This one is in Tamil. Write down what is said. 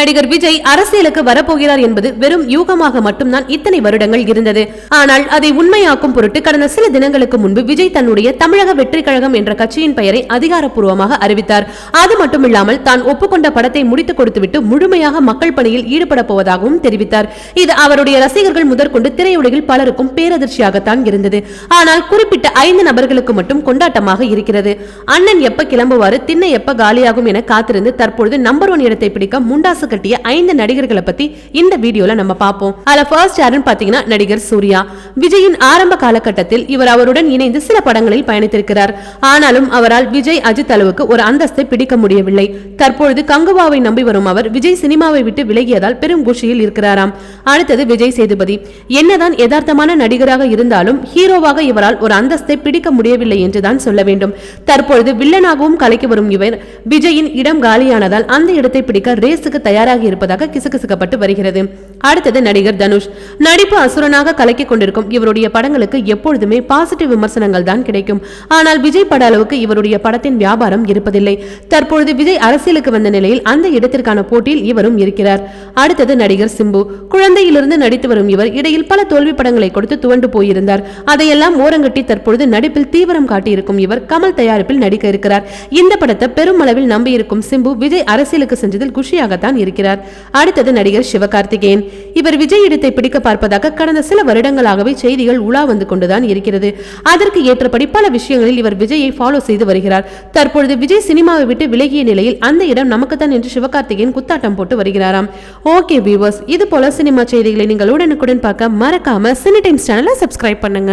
நடிகர் விஜய் அரசியலுக்கு வரப்போகிறார் என்பது வெறும் யூகமாக மட்டும்தான் இத்தனை வருடங்கள் இருந்தது. ஆனால் அதை உண்மையாக்கும் பொருட்டு கடந்த சில தினங்களுக்கு முன்பு விஜய் தன்னுடைய தமிழக வெற்றி கழகம் என்ற கட்சியின் பெயரை அதிகாரப்பூர்வமாக அறிவித்தார். அது மட்டுமில்லாமல் தான் ஒப்புக்கொண்ட படத்தை முடித்துக் கொடுத்துவிட்டு முழுமையாக மக்கள் பணியில் ஈடுபட போவதாகவும் தெரிவித்தார். இது அவருடைய ரசிகர்கள் முதற்கொண்டு திரையுலகில் பலருக்கும் பேரதிர்ச்சியாகத்தான் இருந்தது. ஆனால் குறிப்பிட்ட ஐந்து நபர்களுக்கு மட்டும் கொண்டாட்டமாக இருக்கிறது. அண்ணன் எப்ப கிளம்புவாரு திண்ணை எப்ப காலியாகும் என காத்திருந்து தற்பொழுது நம்பர் ஒன் இடத்தை பிடிக்க முண்டாசு கட்டிய ஐந்து நடிகர்களை பத்தி இந்த வீடியோல நம்ம பார்ப்போம். அதுல ஃபர்ஸ்ட் யாருன்னு பாத்தீங்கன்னா நடிகர் சூர்யா. விஜயின் ஆரம்ப காலகட்டத்தில் இவர் அவருடன் இணைந்து சில படங்களில் பயணித்திருக்கிறார். ஆனாலும் அவரால் விஜய் அஜித் அளவுக்கு ஒரு அந்தஸ்தை பிடிக்க முடியவில்லை. தற்பொழுது கங்குவாவை நம்பி வரும் அவர் விஜய் சினிமாவை விட்டு விலகியதால் பெரும் குஷியில் இருக்கிறாராம். அடுத்தது விஜய் சேதுபதி. என்னதான் யதார்த்தமான நடிகராக இருந்தாலும் ஹீரோவாக இவரால் ஒரு அந்தஸ்தை பிடிக்க முடியவில்லை என்றுதான் சொல்ல வேண்டும். தற்பொழுது வில்லனாகவும் கலைக்கு வரும் இவர் விஜயின் இடம் காலியானதால் அந்த இடத்தை பிடிக்க ரேஸுக்கு தயாராகி இருப்பதாக கிசுகிசுக்கப்பட்டு வருகிறது. அடுத்தது நடிகர் தனுஷ். நடிப்பு அசுரனாக கலக்கிக் கொண்டிருக்கும் இவருடைய படங்களுக்கு எப்பொழுதுமே பாசிட்டிவ் விமர்சனங்கள் தான் கிடைக்கும். ஆனால் விஜய் பட அளவுக்கு இவருடைய படத்தின் வியாபாரம் இருப்பதில்லை. தற்பொழுது விஜய் அரசியலுக்கு வந்த நிலையில் அந்த இடத்திற்கான போட்டியில் இவரும் இருக்கிறார். அடுத்தது நடிகர் சிம்பு. குழந்தையிலிருந்து நடித்து வரும் இவர் இடையில் பல தோல்வி படங்களை கொடுத்து துவண்டு போயிருந்தார். அதையெல்லாம் ஓரங்கட்டி தற்பொழுது நடிப்பில் தீவிரம் காட்டியிருக்கும் இவர் கமல் தயாரிப்பில் நடிக்க இருக்கிறார். இந்த படத்தை பெருமளவில் நம்பியிருக்கும் சிம்பு விஜய் அரசியலுக்கு சென்றதில் குஷியாகத்தான் இருக்கிறார். அடுத்தது நடிகர் சிவகார்த்திகேயன். இவர் விஜய் இடத்தை பிடிக்க பார்ப்பதாக கடந்த சில வருடங்களாகவே செய்திகள் உலா வந்து கொண்டுதான் இருக்கிறது. அதற்கு ஏற்றபடி பல விஷயங்களில் இவர் விஜயை ஃபாலோ செய்து வருகிறார். தற்பொழுது விஜய் சினிமாவை விட்டு விலகிய நிலையில் அந்த இடம் நமக்குத்தான் என்று சிவகார்த்திகேயன் குத்தாட்டம் போட்டு வருகிறாராம். ஓகே வியூவர்ஸ் இது போல சினிமா செய்திகளை நீங்கள் உடனுக்குடன் பார்க்க மறக்காம சினி டைம்ஸ் சேனலை சப்ஸ்கிரைப் பண்ணுங்க.